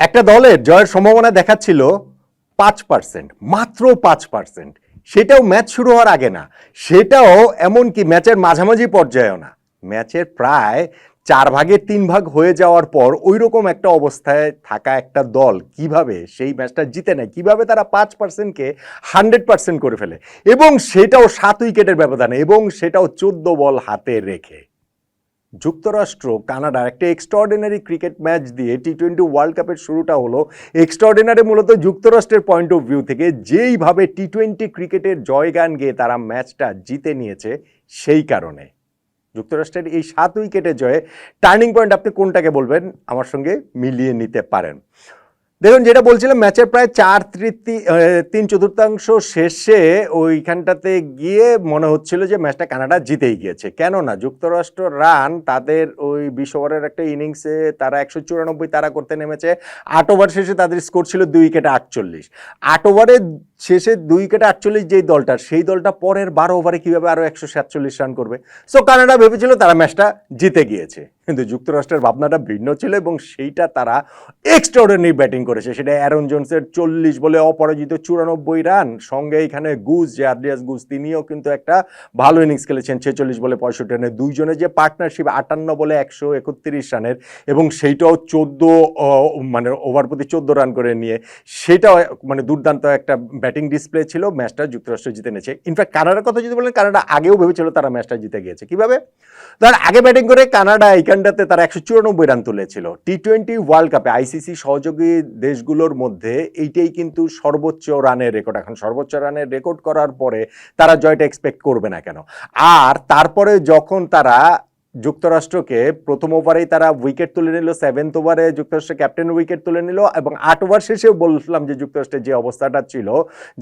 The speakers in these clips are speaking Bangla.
একটা দলের জয়ের সম্ভাবনা দেখাচ্ছিল পাঁচ পার্সেন্ট, মাত্র পাঁচ পার্সেন্ট। সেটাও ম্যাচ শুরু হওয়ার আগে না। সেটাও এমনকি ম্যাচের মাঝামাঝি পর্যায়েও না। ম্যাচের প্রায় চার ভাগে তিন ভাগ হয়ে যাওয়ার পর ওই রকম একটা অবস্থায় থাকা একটা দল কীভাবে সেই ম্যাচটা জিতে নেয়, কীভাবে তারা পাঁচ পার্সেন্টকে হান্ড্রেড পার্সেন্ট করে ফেলে। এবং সেটাও সাত উইকেটের ব্যবধানে এবং সেটাও চোদ্দ বল হাতে রেখে। যুক্তরাষ্ট্র, কানাডার একটা এক্সট্রাঅর্ডিনারি ক্রিকেট ম্যাচ দিয়ে টি টোয়েন্টি ওয়ার্ল্ড কাপের শুরুটা হলো এক্সট্রাঅর্ডিনারি মূলত যুক্তরাষ্ট্রের পয়েন্ট অফ ভিউ থেকে। যেইভাবে টি টোয়েন্টি ক্রিকেটের জয়গান গিয়ে তারা ম্যাচটা জিতে নিয়েছে, সেই কারণে। যুক্তরাষ্ট্রের এই সাত উইকেটে জয়ে টার্নিং পয়েন্ট আপনি কোনটাকে বলবেন? আমার সঙ্গে মিলিয়ে নিতে পারেন। দেখুন, যেটা বলছিলাম, ম্যাচের প্রায় চার তিন চতুর্থাংশ শেষে ওইখানটাতে গিয়ে মনে হচ্ছিল যে ম্যাচটা কানাডা জিতেই গিয়েছে। কেননা, যুক্তরাষ্ট্র রান, তাদের ওই বিশ ওভারের একটা ইনিংসে তারা একশো চুরানব্বই তারা করতে নেমেছে। আট ওভার শেষে তাদের স্কোর ছিল দুই উইকেটে আটচল্লিশ। আট ওভারে শেষে দুই উইকেটে আটচল্লিশ যেই দলটা সেই দলটা পরের বারো ওভারে কীভাবে আরও একশো সাতচল্লিশ রান করবে? সো কানাডা ভেবেছিল তারা ম্যাচটা জিতে গিয়েছে। কিন্তু যুক্তরাষ্ট্রের ভাবনাটা ভিন্ন ছিল এবং সেইটা তারা এক্সট্রাঅর্ডিনারি ব্যাটিং করেছে। সেটা অ্যারন জোনসের চল্লিশ বলে অপরাজিত চুরানব্বই রান। সঙ্গে এখানে গুজ, যে আদ্রিয়াস গুজ, তিনিও কিন্তু একটা ভালো ইনিংস খেলেছেন, ছেচল্লিশ বলে পঁয়ষট্টি রানের। দুইজনের যে পার্টনারশিপ আটান্ন বলে একশো একত্রিশ রানের এবং সেইটাও চোদ্দ মানে ওভার প্রতি চোদ্দ রান করে নিয়ে। সেটাও মানে দুর্দান্ত একটা ব্যাটিং ডিসপ্লে ছিল, ম্যাচটা যুক্তরাষ্ট্র জিতে নিয়েছে। ইনফ্যাক্ট কানাডার কথা যদি বলেন, কানাডা আগেও ভেবেছিল তারা ম্যাচটা জিতে গিয়েছে। কীভাবে? তার আগে ব্যাটিং করে কানাডা এইখানটাতে তারা একশো চুরানব্বই রান তুলেছিল। টি টোয়েন্টি ওয়ার্ল্ড কাপে আইসিসি সহযোগী দেশগুলোর মধ্যে এইটাই কিন্তু সর্বোচ্চ রানের রেকর্ড। এখন সর্বোচ্চ রানের রেকর্ড করার পরে তারা জয়টা এক্সপেক্ট করবে না কেন? আর তারপরে যখন তারা যুক্তরাষ্ট্রকে প্রথম ওভারেই তারা উইকেট তুলে নিল সেভেন্থ ওভারে যুক্তরাষ্ট্রের ক্যাপ্টেন উইকেট তুলে নিল এবং আট ওভার শেষেও বললাম যে যুক্তরাষ্ট্রের যে অবস্থাটা ছিল,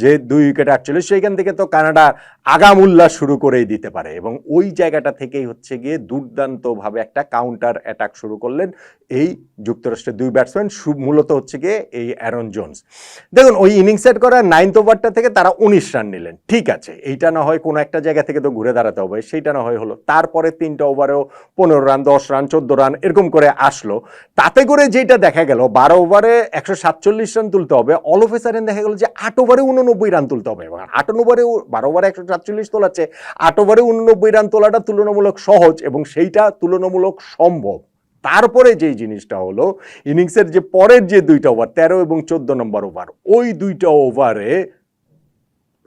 যে দুই উইকেট আটচল্লিশ সেইখান থেকে তো কানাডা আগাম উল্লাস শুরু করেই দিতে পারে এবং ওই জায়গাটা থেকেই হচ্ছে গিয়ে দুর্দান্তভাবে একটা কাউন্টার অ্যাটাক শুরু করলেন এই যুক্তরাষ্ট্রের দুই ব্যাটসম্যান মূলত হচ্ছে গিয়ে এই অ্যারন জোন্স দেখুন, ওই ইনিংস সেট করা নাইন্থ ওভারটা থেকে তারা উনিশ রান নিলেন, ঠিক আছে, এইটা না হয় কোনো একটা জায়গা থেকে তো ঘুরে দাঁড়াতে হবে, সেইটা না হয় হলো। তারপরে তিনটা ওভারেও পনেরো রান, দশ রান, চোদ্দ রান, এরকম করে আসলো। তাতে করে যেটা দেখা গেল, বারো ওভারে একশো সাতচল্লিশ রান তুলতে হবে। অল অফ এ সাডেন দেখা গেল যে আট ওভারে উননব্বই রান তুলতে হবে। এবং আট ওভারে বারো ওভারে একশো সাতচল্লিশ তোলাচ্ছে, আট ওভারে উননব্বই রান তোলাটা তুলনামূলক সহজ এবং সেইটা তুলনামূলক সম্ভব। তারপরে যেই জিনিসটা হলো, ইনিংসের যে পরের যে দুইটা ওভার, তেরো এবং চোদ্দ নম্বর ওভার, ওই দুইটা ওভারে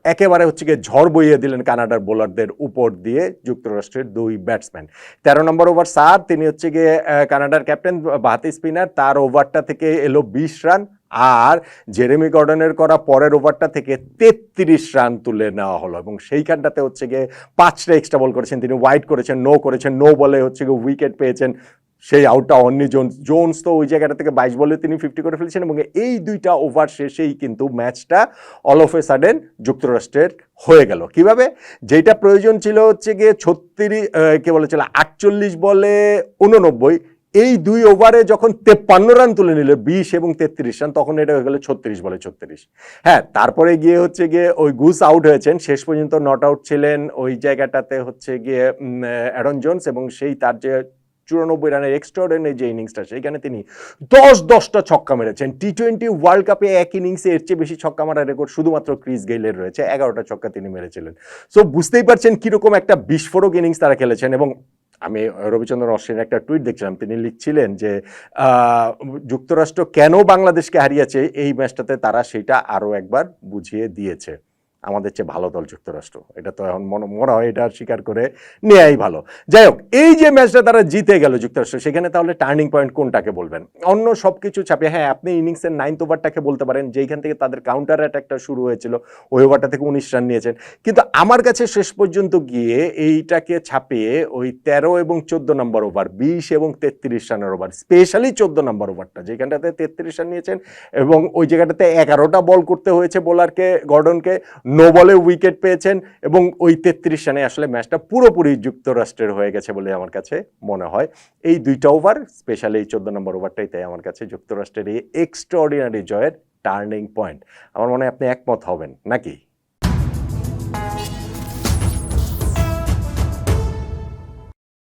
একেবারে হচ্ছে গিয়ে ঝড় বইয়ে দিলেন কানাডার বোলারদের উপর দিয়ে যুক্তরাষ্ট্রের দুই ব্যাটসম্যান। তেরো নম্বর ওভার সাত তিনি হচ্ছে গিয়ে কানাডার ক্যাপ্টেন বাহাতি স্পিনার, তার ওভারটা থেকে এলো বিশ রান। আর জেরেমি গর্ডনের করা পরের ওভারটা থেকে তেত্রিশ রান তুলে নেওয়া হলো এবং সেইখানটাতে হচ্ছে গিয়ে পাঁচটা এক্সট্রা বল করেছেন। তিনি ওয়াইড করেছেন নো করেছেন নো বলে হচ্ছে গিয়ে উইকেট পেয়েছেন। সেই আউটটা অন্নি জোন্স জোন্স তো ওই জায়গাটা থেকে বাইশ বলে তিনি ফিফটি করে ফেলেছেন এবং এই দুইটা ওভার শেষেই কিন্তু ম্যাচটা অল অফ এ সাডেন যুক্তরাষ্ট্রের হয়ে গেল। কীভাবে? যেটা প্রয়োজন ছিল হচ্ছে গিয়ে ছত্রিশ কে বলেছিল আটচল্লিশ বলে উননব্বই এই দুই ওভারে যখন তেপ্পান্ন রান তুলে নিল, বিশ এবং তেত্রিশ রান তখন এটা হয়ে গেল ছত্রিশ বলে ছত্রিশ। হ্যাঁ তারপরে গিয়ে হচ্ছে গিয়ে ওই গুস আউট হয়েছেন। শেষ পর্যন্ত নট আউট ছিলেন ওই জায়গাটাতে হচ্ছে গিয়ে অ্যারন জোন্স এবং সেই তার যে চুরানব্বই রানের এক্সট্রাঅর্ডিনারি যে ইনিংসটা সেইখানে তিনি দশ দশটা ছক্কা মেরেছেন। টি টোয়েন্টি ওয়ার্ল্ড কাপে এক ইনিংসে এর চেয়ে বেশি ছক্কা মারার রেকর্ড শুধুমাত্র ক্রিস গেইলের রয়েছে। এগারোটা ছক্কা তিনি মেরেছিলেন। সো বুঝতেই পারছেন কীরকম একটা বিস্ফোরক ইনিংস তারা খেলেছেন এবং আমি রবিচন্দ্রন অশ্বিনের একটা টুইট দেখছিলাম, তিনি লিখছিলেন যে যুক্তরাষ্ট্র কেন বাংলাদেশকে হারিয়েছে? এই ম্যাচটাতে তারা সেটা আরও একবার বুঝিয়ে দিয়েছে। আমাদের চেয়ে ভালো দল যুক্তরাষ্ট্র। এটা তো এখন মনে হয় এটা স্বীকার করে নেয়াই ভালো। যাই হোক, এই যে ম্যাচটা তারা জিতে গেল যুক্তরাষ্ট্র, সেখানে তাহলে টার্নিং পয়েন্ট কোনটাকে বলবেন? অন্য সব কিছু চাপিয়ে হ্যাঁ আপনি ইনিংসের নাইন্থ ওভারটাকে বলতে পারেন, যেইখান থেকে তাদের কাউন্টার অ্যাটাকটা শুরু হয়েছিল, ওই ওভারটা থেকে উনিশ রান নিয়েছেন। কিন্তু আমার কাছে শেষ পর্যন্ত গিয়ে এইটাকে ছাপিয়ে ওই তেরো এবং চোদ্দ নম্বর ওভার, বিশ এবং তেত্রিশ রানের ওভার স্পেশালি চোদ্দ নম্বর ওভারটা যেখানটাতে তেত্রিশ রান নিয়েছেন এবং ওই জায়গাটাতে এগারোটা বল করতে হয়েছে বোলারকে গর্ডনকে নো বলে উইকেট পেয়েছেন এবং ওই তেত্রিশ রানে আসলে ম্যাচটা পুরোপুরি যুক্তরাষ্ট্রের হয়ে গেছে বলে আমার কাছে মনে হয়। এই দুইটা ওভার স্পেশালি এই চোদ্দ নম্বর ওভারটাই তাই আমার কাছে যুক্তরাষ্ট্রের এই এক্সট্রাঅর্ডিনারি জয়ের টার্নিং পয়েন্ট আমার মনে হয় আপনি একমত হবেন, নাকি?